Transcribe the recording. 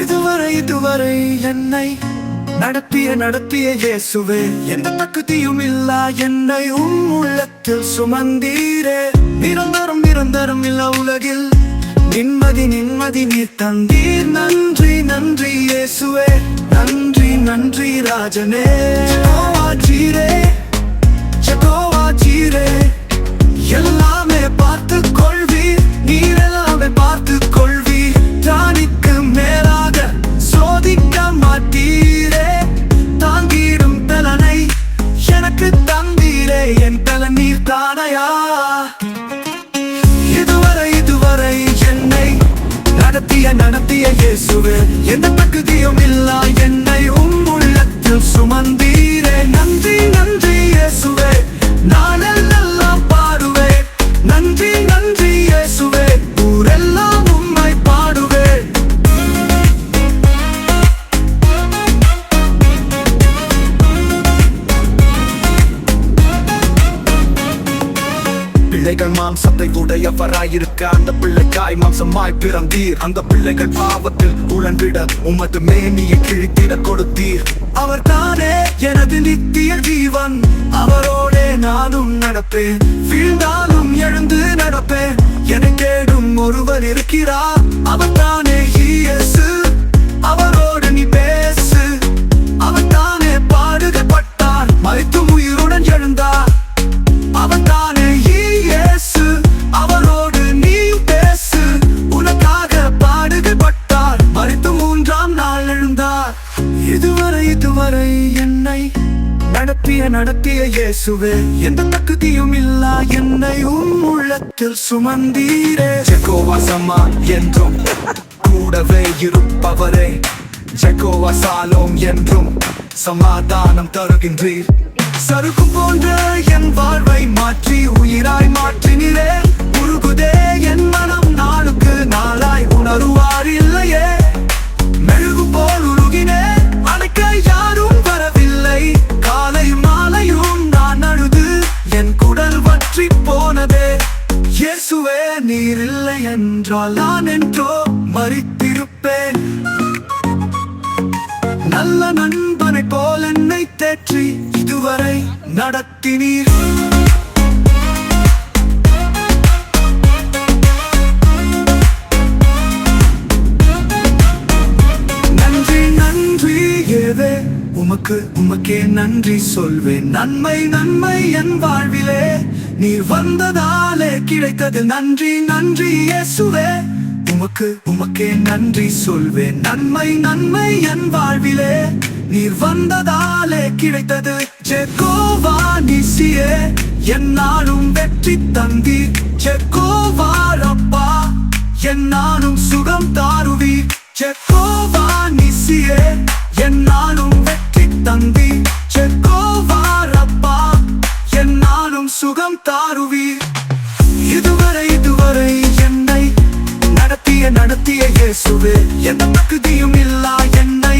இதுவரை இதுவரை என்னை நடத்திய நடத்திய இயேசுவே எந்த தகுதியும் இல்லா என்னை உம் உள்ளத்தில் சுமந்தீரே. நிரந்தரம் நிரந்தரம் இல்ல உலகில். நிம்மதி நிம்மதி நீர் தந்தீர். நன்றி நன்றி இயேசுவே. நன்றி நன்றி ராஜனே. Jehovah Jireh. Jehovah Jireh. நீர் இதுவரை இதுவரை என்னை நடத்திய நடத்திய இயேசுவே என்ன பிள்ளைகள் மாம்சத்தை உடையவராயிருக்க அந்த பிள்ளைக்காய் மாம்சமாய் பிறந்தீர். அந்த பிள்ளைகள் பாவத்தில் உழன்றிட உமது மேனியை கிழித்திட கொடுத்தீர். அவர் தானே எனது நித்திய ஜீவன். அவரோடே நானும் நடப்பேன். வீழ்ந்தாலும் எழுந்து நடப்பேன். என கேடும் ஒருவர் இருக்கிறார். அவர் தான் கட்டிய இயேசுவே எந்த தகுதியும் இல்லா என்னை உன் உள்ளத்தில் சுமந்தீரே. ஜெகோவா சம்மா என்றும் கூடவே இருப்பவரே. ஜெகோவா சாலோம் என்றும் சமாதானம் தருகின்றீர். சருக்கும் போன்ற என் வாழ்வை மாற்றி உயிராய் மாற்றினீரே. உருகுதே என் மனம் நாளுக்கு இயேசுவே நீர் இல்லை என்றால் நான் என்றோ மறித்திருப்பேன். நல்ல நண்பனை போல் என்னை தேற்றி இதுவரை நடத்தினீர். உமக்கு உமக்கே நன்றி சொல்வேன். நன்மை நன்மை என் வாழ்விலே. நீர் வந்ததாலே கிடைத்தது நன்றி நன்றி இயேசுவே. உமக்கு உமக்கே நன்றி சொல்வேன். நன்மை நன்மை என் வாழ்விலே. நீர் வந்ததாலே கிடைத்தது ஜெகோவா நிசியே. என்னாலும் வெற்றி தந்தி ஜெகோவா ரப்பா என்னாலும் சுகம் தாருவி ஜெகோவா நிசியே. என்னாலும் வெற்றி தந்தி ஜெகோவா ரப்பா என்னாலும் சுகம் தாருவீர் இதுவரை இதுவரை என்னை நடத்திய நடத்திய இயேசுவே. எந்த தகுதியும் இல்லா என்னை